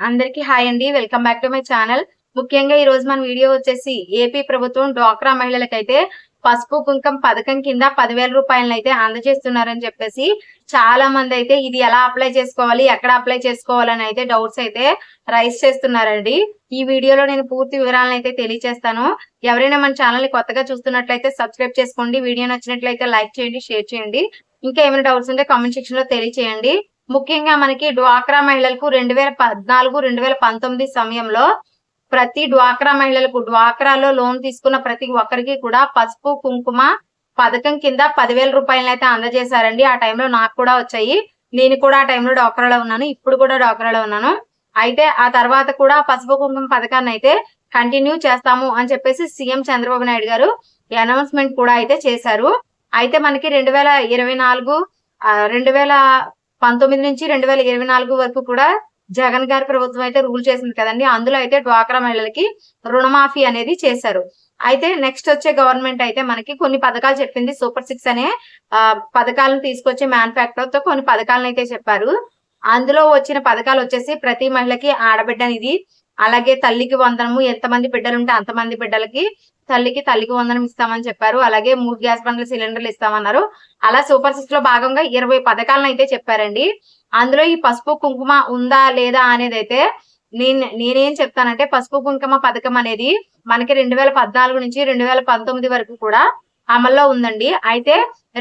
అందరికీ హాయ్ అండి. Welcome back to my channel. ముఖ్యంగా ఈ రోజు మన వీడియో వచ్చేసి ఏపీ ప్రభుత్వం డ్వాక్రా మహిళలకైతే పసుపు కుంకం పథకం కింద పదివేల రూపాయలను అయితే అందజేస్తున్నారని చెప్పేసి చాలా మంది అయితే ఇది ఎలా అప్లై చేసుకోవాలి ఎక్కడ అప్లై చేసుకోవాలని అయితే డౌట్స్ అయితే రైస్ చేస్తున్నారండి. ఈ వీడియోలో నేను పూర్తి వివరాలను అయితే తెలియజేస్తాను ఎవరైనా మన ఛానల్ని కొత్తగా చూస్తున్నట్లయితే సబ్స్క్రైబ్ చేసుకోండి. వీడియో నచ్చినట్లయితే లైక్ చేయండి షేర్ చేయండి. ఇంకా ఏమైనా డౌట్స్ ఉంటే కామెంట్ సెక్షన్లో తెలియచేయండి. ముఖ్యంగా మనకి డ్వాక్రా మహిళలకు రెండు వేల పద్నాలుగు రెండు వేల పంతొమ్మిది సమయంలో ప్రతి డ్వాక్రా మహిళలకు డ్వాక్రాలో లోన్ తీసుకున్న ప్రతి ఒక్కరికి కూడా పసుపు కుంకుమ పథకం కింద పదివేల రూపాయలు అయితే అందజేశారండి. ఆ టైంలో నాకు కూడా వచ్చాయి. నేను కూడా ఆ టైంలో డ్వాక్రాలో ఉన్నాను. ఇప్పుడు కూడా డ్వాక్రాలో ఉన్నాను. అయితే ఆ తర్వాత కూడా పసుపు కుంకుమ పథకాన్ని అయితే కంటిన్యూ చేస్తాము అని చెప్పేసి సీఎం చంద్రబాబు నాయుడు గారు అనౌన్స్మెంట్ కూడా అయితే చేశారు. అయితే మనకి రెండు వేల ఇరవై నాలుగు రెండు వేల పంతొమ్మిది నుంచి రెండు వేల ఇరవై నాలుగు వరకు కూడా జగన్ గారి ప్రభుత్వం అయితే రూల్ చేసింది కదండి. అందులో అయితే డ్వాక్రా మహిళలకి రుణమాఫీ అనేది చేశారు. అయితే నెక్స్ట్ వచ్చే గవర్నమెంట్ అయితే మనకి కొన్ని పథకాలు చెప్పింది. సూపర్ సిక్స్ అనే ఆ పథకాలను తీసుకొచ్చే మ్యానుఫ్యాక్చర్తో కొన్ని పథకాలను అయితే చెప్పారు. అందులో వచ్చిన పథకాలు వచ్చేసి ప్రతి మహిళకి ఆడబిడ్డ అనేది అలాగే తల్లికి వందనము ఎంతమంది బిడ్డలు ఉంటే అంతమంది బిడ్డలకి తల్లికి తల్లికి వందనం ఇస్తామని చెప్పారు. అలాగే మూడు గ్యాస్ బండ్ల సిలిండర్లు ఇస్తామన్నారు. అలా సూపర్ సిక్స్లో భాగంగా ఇరవై పథకాలను అయితే చెప్పారండి. అందులో ఈ పసుపు కుంకుమ ఉందా లేదా అనేది అయితే నేను నేనేం చెప్తానంటే పసుపు కుంకుమ పథకం అనేది మనకి రెండు వేల పద్నాలుగు నుంచి రెండు వేల పంతొమ్మిది వరకు కూడా అమల్లో ఉందండి. అయితే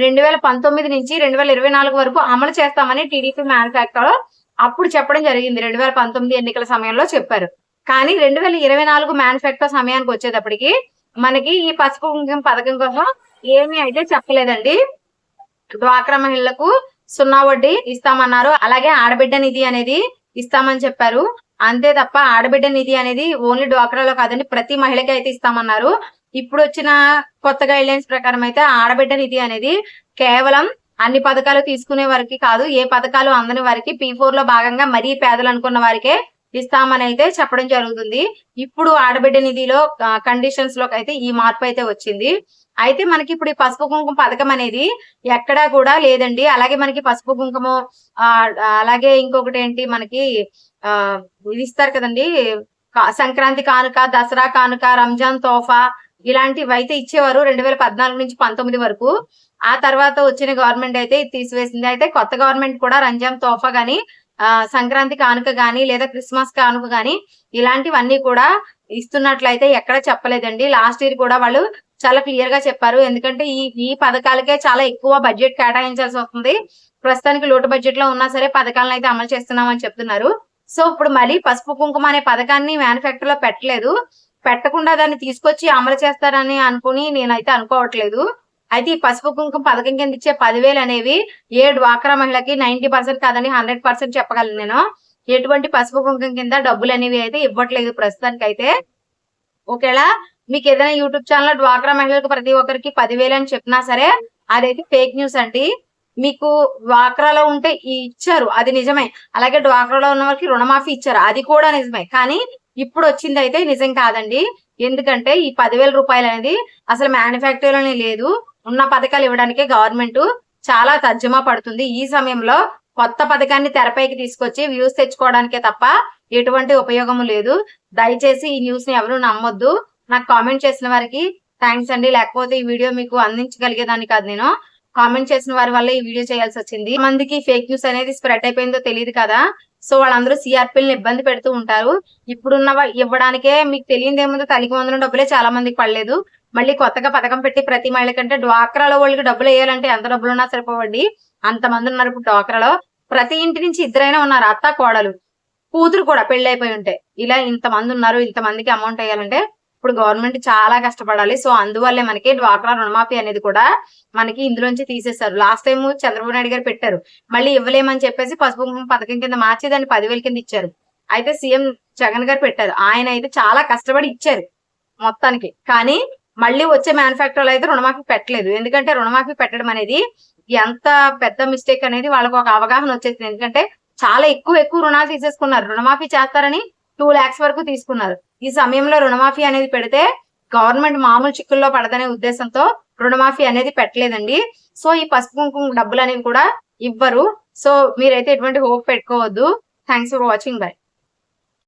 రెండు వేల పంతొమ్మిది నుంచి రెండు వేల ఇరవై నాలుగు వరకు అమలు చేస్తామని టీడీపీ మ్యానుఫ్యాక్చర్ అప్పుడు చెప్పడం జరిగింది. రెండు వేల పంతొమ్మిది ఎన్నికల సమయంలో చెప్పారు. కానీ రెండు వేల ఇరవై నాలుగు మ్యానుఫాక్చర్ సమయానికి వచ్చేటప్పటికి మనకి ఈ పసుపు కుంకుమ పథకం కోసం ఏమీ అయితే చెప్పలేదండి. డ్వాక్రా మహిళలకు సున్నా వడ్డీ ఇస్తామన్నారు. అలాగే ఆడబిడ్డ నిధి అనేది ఇస్తామని చెప్పారు. అంతే తప్ప ఆడబిడ్డ నిధి అనేది ఓన్లీ డ్వాక్రాలో కాదండి ప్రతి మహిళకి అయితే ఇస్తామన్నారు. ఇప్పుడు వచ్చిన కొత్త గైడ్ లైన్స్ ప్రకారం అయితే ఆడబిడ్డ నిధి అనేది కేవలం అన్ని పథకాలు తీసుకునే వారికి కాదు ఏ పథకాలు అందని వారికి పీ ఫోర్లో భాగంగా మరీ పేదలు అనుకున్న వారికే ఇస్తామని అయితే చెప్పడం జరుగుతుంది. ఇప్పుడు ఆడబిడ్డ నిధిలో కండిషన్స్లో అయితే ఈ మార్పు అయితే వచ్చింది. అయితే మనకి ఇప్పుడు ఈ పసుపు కుంకుమ పథకం అనేది ఎక్కడా కూడా లేదండి. అలాగే మనకి పసుపు కుంకుమ అలాగే ఇంకొకటి ఏంటి మనకి ఆ ఇది ఇస్తారు కదండి. సంక్రాంతి కానుక దసరా కానుక రంజాన్ తోఫా ఇలాంటివి అయితే ఇచ్చేవారు రెండు వేల పద్నాలుగు నుంచి పంతొమ్మిది వరకు. ఆ తర్వాత వచ్చిన గవర్నమెంట్ అయితే తీసివేసింది. అయితే కొత్త గవర్నమెంట్ కూడా రంజాన్ తోఫా గాని సంక్రాంతి కానుక గాని లేదా క్రిస్మస్ కానుక గాని ఇలాంటివన్నీ కూడా ఇస్తున్నట్లయితే ఎక్కడ చెప్పలేదండి. లాస్ట్ ఇయర్ కూడా వాళ్ళు చాలా క్లియర్గా చెప్పారు. ఎందుకంటే ఈ ఈ పథకాలకే చాలా ఎక్కువ బడ్జెట్ కేటాయించాల్సి వస్తుంది. ప్రస్తుతానికి లోటు బడ్జెట్లో ఉన్నా సరే పథకాలను అయితే అమలు చేస్తున్నామని చెప్తున్నారు. సో ఇప్పుడు మళ్ళీ పసుపు కుంకుమ అనే పథకాన్ని మ్యానుఫ్యాక్చర్లో పెట్టలేదు. పెట్టకుండా దాన్ని తీసుకొచ్చి అమలు చేస్తారని అనుకుని నేనైతే అనుకోవట్లేదు. అయితే ఈ పసుపు కుంకుమ పథకం కింద ఇచ్చే పదివేలు అనేవి ఏ డ్వాక్రా మహిళకి నైన్టీ పర్సెంట్ కాదని హండ్రెడ్ పర్సెంట్ చెప్పగలను నేను. ఎటువంటి పసుపు కుంకుమ కింద డబ్బులు అనేవి అయితే ఇవ్వట్లేదు ప్రస్తుతానికి అయితే ఒకవేళ మీకు ఏదైనా యూట్యూబ్ ఛానల్ డ్వాక్రా మహిళలకు ప్రతి ఒక్కరికి పదివేలు అని చెప్పినా సరే అదైతే ఫేక్ న్యూస్ అండి. మీకు డ్వాక్రాలో ఉంటే ఇచ్చారు అది నిజమే. అలాగే డ్వాక్రాలో ఉన్న వారికి రుణమాఫీ ఇచ్చారు అది కూడా నిజమే. కానీ ఇప్పుడు వచ్చింది అయితే నిజం కాదండి. ఎందుకంటే ఈ పదివేల రూపాయలు అనేది అసలు మ్యానుఫ్యాక్చర్లోనే లేదు. ఉన్న పథకాలు ఇవ్వడానికి గవర్నమెంట్ చాలా తర్జమా పడుతుంది. ఈ సమయంలో కొత్త పథకాన్ని తెరపైకి తీసుకొచ్చి వ్యూస్ తెచ్చుకోవడానికే తప్ప ఎటువంటి ఉపయోగము లేదు. దయచేసి ఈ న్యూస్ని ఎవరు నమ్మొద్దు. నాకు కామెంట్ చేసిన వారికి థ్యాంక్స్ అండి. లేకపోతే ఈ వీడియో మీకు అందించగలిగేదాన్ని కాదు నేను. కామెంట్ చేసిన వారి వల్ల ఈ వీడియో చేయాల్సి వచ్చింది. మందికి ఫేక్ న్యూస్ అనేది స్ప్రెడ్ అయిపోయిందో తెలియదు కదా. సో వాళ్ళందరూ సిఆర్పీలను ఇబ్బంది పెడుతూ ఉంటారు. ఇప్పుడున్న ఇవ్వడానికే మీకు తెలియదు ఏముందో తల్లికి వందల డబ్బులే చాలా మందికి పడలేదు. మళ్ళీ కొత్తగా పథకం పెట్టి ప్రతి మహిళ కంటే డ్వాక్రాలో వాళ్ళకి డబ్బులు వేయాలంటే ఎంత డబ్బులు ఉన్నా సరిపోవండి. అంతమంది ఉన్నారు ఇప్పుడు డ్వాక్రాలో. ప్రతి ఇంటి నుంచి ఇద్దరైనా ఉన్నారు అత్త కోడలు కూతురు కూడా పెళ్ళైపోయి అయిపోయి ఉంటే. ఇలా ఇంతమంది ఉన్నారు ఇంతమందికి అమౌంట్ వేయాలంటే ఇప్పుడు గవర్నమెంట్ చాలా కష్టపడాలి. సో అందువల్లే మనకి డ్వాక్రా రుణమాఫీ అనేది కూడా మనకి ఇందులోంచి తీసేశారు. లాస్ట్ టైం చంద్రబాబు నాయుడు గారు పెట్టారు. మళ్ళీ ఇవ్వలేమని చెప్పేసి పసుపు పథకం కింద మార్చి దాన్ని పదివేల కింద ఇచ్చారు. అయితే సీఎం జగన్ గారు పెట్టారు. ఆయన అయితే చాలా కష్టపడి ఇచ్చారు మొత్తానికి. కానీ మళ్ళీ వచ్చే మ్యానుఫ్యాక్చర్లు అయితే రుణమాఫీ పెట్టలేదు. ఎందుకంటే రుణమాఫీ పెట్టడం అనేది ఎంత పెద్ద మిస్టేక్ అనేది వాళ్ళకు ఒక అవగాహన వచ్చేసింది. ఎందుకంటే చాలా ఎక్కువ ఎక్కువ రుణాలు తీసేసుకున్నారు. రుణమాఫీ చేస్తారని టూ లాక్స్ వరకు తీసుకున్నారు. ఈ సమయంలో రుణమాఫీ అనేది పెడితే గవర్నమెంట్ మామూలు చిక్కుల్లో పడదనే ఉద్దేశంతో రుణమాఫీ అనేది పెట్టలేదండి. సో ఈ పసుపు కుంకుమ డబ్బులు అనేవి కూడా ఇవ్వరు. సో మీరైతే ఎటువంటి హోప్ పెట్టుకోవద్దు. Thanks for watching bye